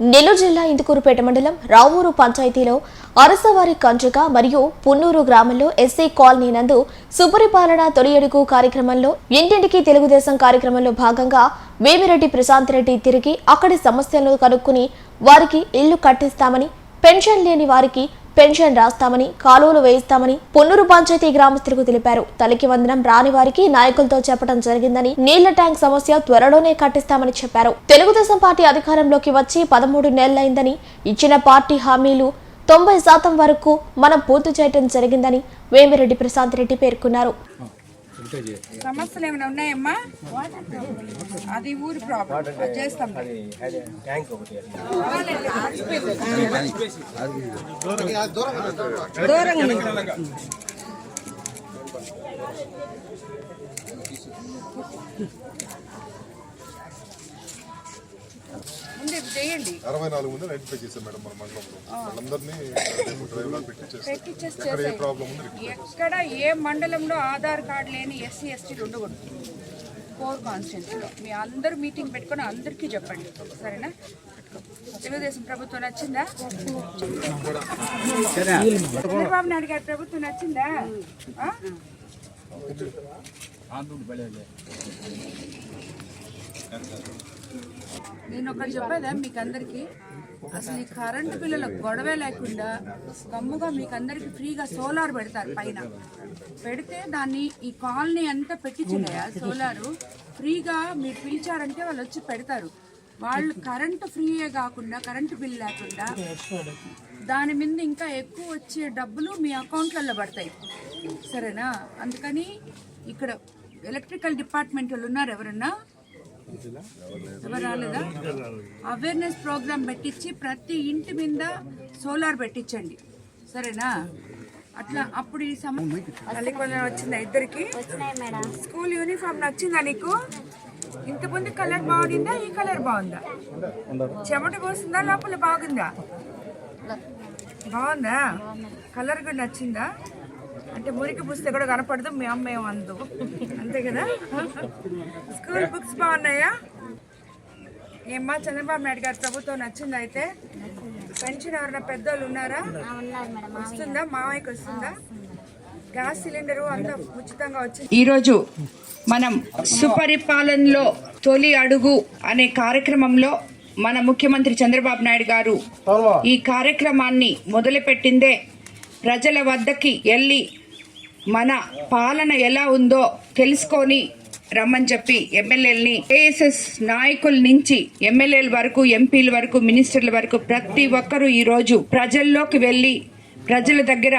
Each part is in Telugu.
నెల్లూరు జిల్లా ఇందుకూరుపేట మండలం రావూరు పంచాయతీలో అరసవారి కంచుక మరియు పున్నూరు గ్రామంలో ఎస్సీ కాలనీ నందు సుపరిపాలన తొలి అడుగు కార్యక్రమంలో ఇంటింటికి తెలుగుదేశం కార్యక్రమంలో భాగంగా వేమిరెడ్డి ప్రశాంత్ రెడ్డి తిరిగి అక్కడి సమస్యలను కనుక్కుని వారికి ఇల్లు కట్టిస్తామని పెన్షన్ లేని వారికి పెన్షన్ రాస్తామని కాలువలు వేయిస్తామని పొన్నూరు పంచాయతీ గ్రామస్తులకు తెలిపారు. తలకి వందనం రాని వారికి నాయకులతో చెప్పడం జరిగిందని నీళ్ళ ట్యాంక్ సమస్య త్వరలోనే కట్టిస్తామని చెప్పారు. తెలుగుదేశం పార్టీ అధికారంలోకి వచ్చి పదమూడు నెలలైందని ఇచ్చిన పార్టీ హామీలు తొంభై శాతం వరకు మనం పూర్తి చేయడం జరిగిందని వేమిరెడ్డి ప్రశాంత్ రెడ్డి పేర్కొన్నారు. సమస్యలు ఏమైనా ఉన్నాయమ్మా? అది ఊరి ప్రాబ్లం చేస్తాం. దూరంగా నిలబడు. ముందు ఇది చేయండి అరవై నాలుగు మంది ఐడెంటిఫై చేశాం మేడం మన మండలంలో. వాళ్ళందరినీ డ్రైవ్లో ఎక్కడ ఏ చేసేయండి. ప్రాబ్లం ఉంది రిపోర్ట్ ఎక్కడ ఏ మండలంలో ఆధార్ కార్డు లేని ఎస్సీ ఎస్టీలు ఉండకూడదు కోర్ కాన్స్టిట్యూన్సీలో మీ అందరూ మీటింగ్ పెట్టుకొని అందరికీ చెప్పండి. సరేనా? తెలుగుదేశం ప్రభుత్వం నచ్చిందా? చంద్రబాబు నాయుడు గారి ప్రభుత్వం నచ్చిందా? ఆ? నేను ఒకటి చెప్పేదా మీకు అందరికీ అసలు ఈ కరెంటు బిల్లుల గొడవే లేకుండా కమ్ముగా మీకు అందరికి ఫ్రీగా సోలార్ పెడతారు పైన. పెడితే దాన్ని ఈ కాలనీ అంతా పెట్టించున్నాయా సోలారు ఫ్రీగా మీరు పిలిచారంటే వాళ్ళు వచ్చి పెడతారు. వాళ్ళు కరెంటు ఫ్రీయే కాకుండా కరెంటు బిల్ లేకుండా దాని మీద ఇంకా ఎక్కువ వచ్చే డబ్బులు మీ అకౌంట్లలో పడతాయి. సరేనా? అందుకని ఇక్కడ ఎలక్ట్రికల్ డిపార్ట్మెంట్ వాళ్ళు ఉన్నారు ఎవరన్నా? ఎవరు రాలేదా? అవేర్నెస్ ప్రోగ్రామ్ పెట్టించి ప్రతి ఇంటి మీద సోలార్ పెట్టించండి. సరేనా? అట్లా అప్పుడు ఈ సమ తల్లికొందరం వచ్చిందా ఇద్దరికి? స్కూల్ యూనిఫామ్ నచ్చిందా నీకు? ఇంత ముందు కలర్ బాగుందా ఈ కలర్ బాగుందా? చెమట పోసిందా లోపల బాగుందా? బాగుందా. కలర్ కూడా నచ్చిందా? అంటే మురికి పుస్తే కూడా కనపడదు మీ అమ్మ ఏమందు అంతే కదా? స్కూల్ బుక్స్ బాగున్నాయా? ఏమ్మా చంద్రబాబు నాయుడు గారి ప్రభుత్వం నచ్చింది అయితే? పెన్షన్ ఎవరైనా పెద్దోళ్ళు ఉన్నారా? వస్తుందా? మామయ్యకి వస్తుందా? గ్యాస్ సిలిండరు అంతా ఉచితంగా వచ్చింది. ఈరోజు మనం సుపరిపాలనలో తొలి అడుగు అనే కార్యక్రమంలో మన ముఖ్యమంత్రి చంద్రబాబు నాయుడు గారు ఈ కార్యక్రమాన్ని మొదలుపెట్టిందే ప్రజల వద్దకి వెళ్ళి మన పాలన ఎలా ఉందో తెలుసుకొని రమ్మని చెప్పి ఎమ్మెల్యేలని ఏఎస్ఎస్ నాయకుల నుంచి ఎమ్మెల్యేల వరకు ఎంపీల వరకు మినిస్టర్ల వరకు ప్రతి ఒక్కరూ ఈరోజు ప్రజల్లోకి వెళ్ళి ప్రజల దగ్గర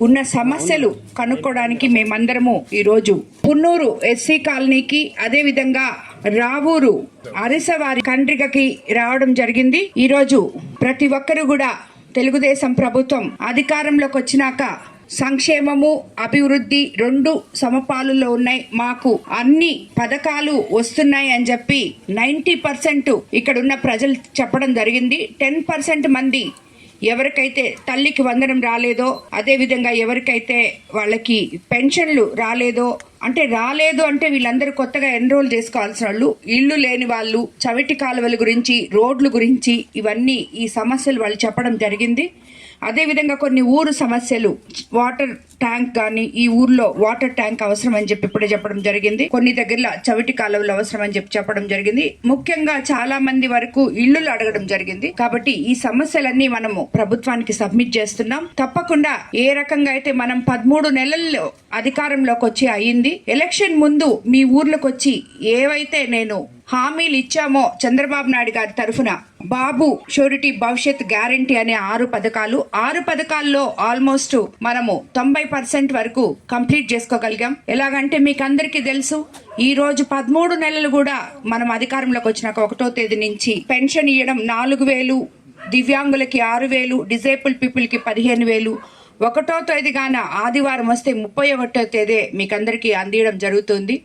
ఉన్న సమస్యలు కనుక్కోవడానికి మేమందరము ఈ రోజు పున్నూరు ఎస్సీ కాలనీకి అదేవిధంగా రావూరు అరిసవారి కండ్రికకి రావడం జరిగింది. ఈరోజు ప్రతి ఒక్కరు కూడా తెలుగుదేశం ప్రభుత్వం అధికారంలోకి వచ్చినాక సంక్షేమము అభివృద్ధి రెండు సమపాలులో ఉన్నాయి. మాకు అన్ని పథకాలు వస్తున్నాయి అని చెప్పి నైంటీ పర్సెంట్ ఇక్కడున్న ప్రజలు చెప్పడం జరిగింది. టెన్ పర్సెంట్ మంది ఎవరికైతే తల్లికి వందనం రాలేదో అదే విధంగా ఎవరికైతే వాళ్ళకి పెన్షన్లు రాలేదో అంటే రాలేదు అంటే వీళ్ళందరూ కొత్తగా ఎన్రోల్ చేసుకోవాల్సిన వాళ్ళు ఇల్లు లేని వాళ్ళు చవిటి కాలువల గురించి రోడ్ల గురించి ఇవన్నీ ఈ సమస్యలు వాళ్ళు చెప్పడం జరిగింది. అదే విధంగా కొన్ని ఊరు సమస్యలు వాటర్ ట్యాంక్ కానీ ఈ ఊర్లో వాటర్ ట్యాంక్ అవసరం అని చెప్పి ఇప్పుడే చెప్పడం జరిగింది. కొన్ని దగ్గరలో చవిటి కాలువలు అవసరం అని చెప్పి చెప్పడం జరిగింది. ముఖ్యంగా చాలా మంది వరకు ఇల్లులు అడగడం జరిగింది. కాబట్టి ఈ సమస్యలన్నీ మనము ప్రభుత్వానికి సబ్మిట్ చేస్తున్నాం. తప్పకుండా ఏ రకంగా అయితే మనం పదమూడు నెలల్లో అధికారంలోకి వచ్చి అయ్యింది ఎలక్షన్ ముందు మీ ఊర్లోకి వచ్చి ఏవైతే నేను హామీలు ఇచ్చామో చంద్రబాబు నాయుడు గారి తరఫున. బాబు షూరిటీ భవిష్యత్ గ్యారంటీ అనే ఆరు పథకాలు ఆరు పథకాల్లో ఆల్మోస్ట్ మనము తొంభై పర్సెంట్ వరకు కంప్లీట్ చేసుకోగలిగాం. ఎలాగంటే మీకు అందరికీ తెలుసు ఈ రోజు పదమూడు నెలలు కూడా మనం అధికారంలోకి వచ్చినాక ఒకటో తేదీ నుంచి పెన్షన్ ఇవ్వడం నాలుగు వేలు దివ్యాంగులకి ఆరు వేలు డిజేబుల్ పీపుల్కి పదిహేను వేలు. ఒకటో తేదీగాన ఆదివారం వస్తే ముప్పై ఒకటో తేదీ మీకు అందరికీ అందియడం జరుగుతుంది.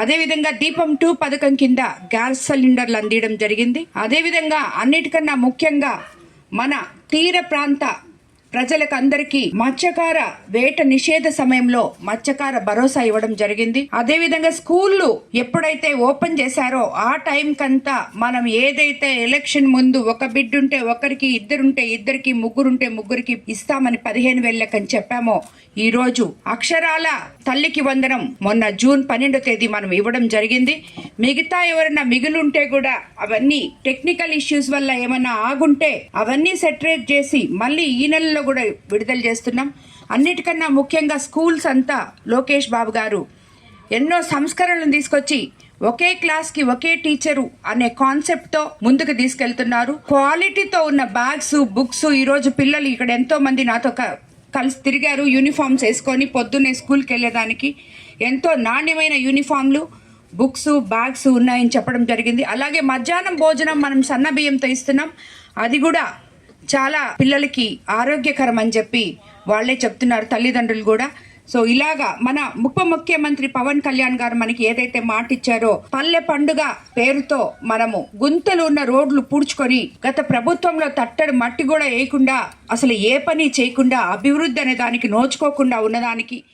అదేవిధంగా దీపం టూ పథకం కింద గ్యాస్ సిలిండర్లు అందించడం జరిగింది. అదేవిధంగా అన్నిటికన్నా ముఖ్యంగా మన తీర ప్రాంత ప్రజలకు అందరికీ మత్స్యకార వేట నిషేధ సమయంలో మత్స్యకార భరోసా ఇవ్వడం జరిగింది. అదేవిధంగా స్కూళ్ళు ఎప్పుడైతే ఓపెన్ చేశారో ఆ టైం కంతా మనం ఏదైతే ఎలక్షన్ ముందు ఒక బిడ్డ ఉంటే ఒకరికి ఇద్దరుంటే ఇద్దరికి ముగ్గురుంటే ముగ్గురికి ఇస్తామని పదిహేను వేలకని చెప్పామో ఈ రోజు అక్షరాల తల్లికి వందనం. మొన్న జూన్ పన్నెండో తేదీ మనం ఇవ్వడం జరిగింది. మిగతా ఎవరైనా మిగులుంటే కూడా అవన్నీ టెక్నికల్ ఇష్యూస్ వల్ల ఏమైనా ఆగుంటే అవన్నీ సెటరేట్ చేసి మళ్ళీ ఈ నెలలో కూడా విడుదల చేస్తున్నాం. అన్నిటికన్నా ముఖ్యంగా స్కూల్స్ అంతా లోకేష్ బాబు గారు ఎన్నో సంస్కరణలు తీసుకొచ్చి ఒకే క్లాస్కి ఒకే టీచరు అనే కాన్సెప్ట్తో ముందుకు తీసుకెళ్తున్నారు. క్వాలిటీతో ఉన్న బ్యాగ్స్ బుక్స్ ఈ రోజు పిల్లలు ఇక్కడ ఎంతో మంది నాతో క- కలిసి తిరిగారు. యూనిఫామ్స్ వేసుకొని పొద్దున్నే స్కూల్కి వెళ్ళేదానికి ఎంతో నాణ్యమైన యూనిఫామ్లు బుక్స్ బ్యాగ్స్ ఉన్నాయని చెప్పడం జరిగింది. అలాగే మధ్యాహ్నం భోజనం మనం సన్న బియ్యంతో ఇస్తున్నాం. అది కూడా చాలా పిల్లలకి ఆరోగ్యకరం అని చెప్పి వాళ్ళే చెప్తున్నారు తల్లిదండ్రులు కూడా. సో ఇలాగా మన ఉప ముఖ్యమంత్రి పవన్ కళ్యాణ్ గారు మనకి ఏదైతే మాట ఇచ్చారో పల్లె పండుగ పేరుతో మనము గుంతలు ఉన్న రోడ్లు పూడ్చుకొని గత ప్రభుత్వంలో తట్టడి మట్టి కూడా వేయకుండా అసలు ఏ పని చేయకుండా అభివృద్ధి అనే దానికి నోచుకోకుండా ఉన్నదానికి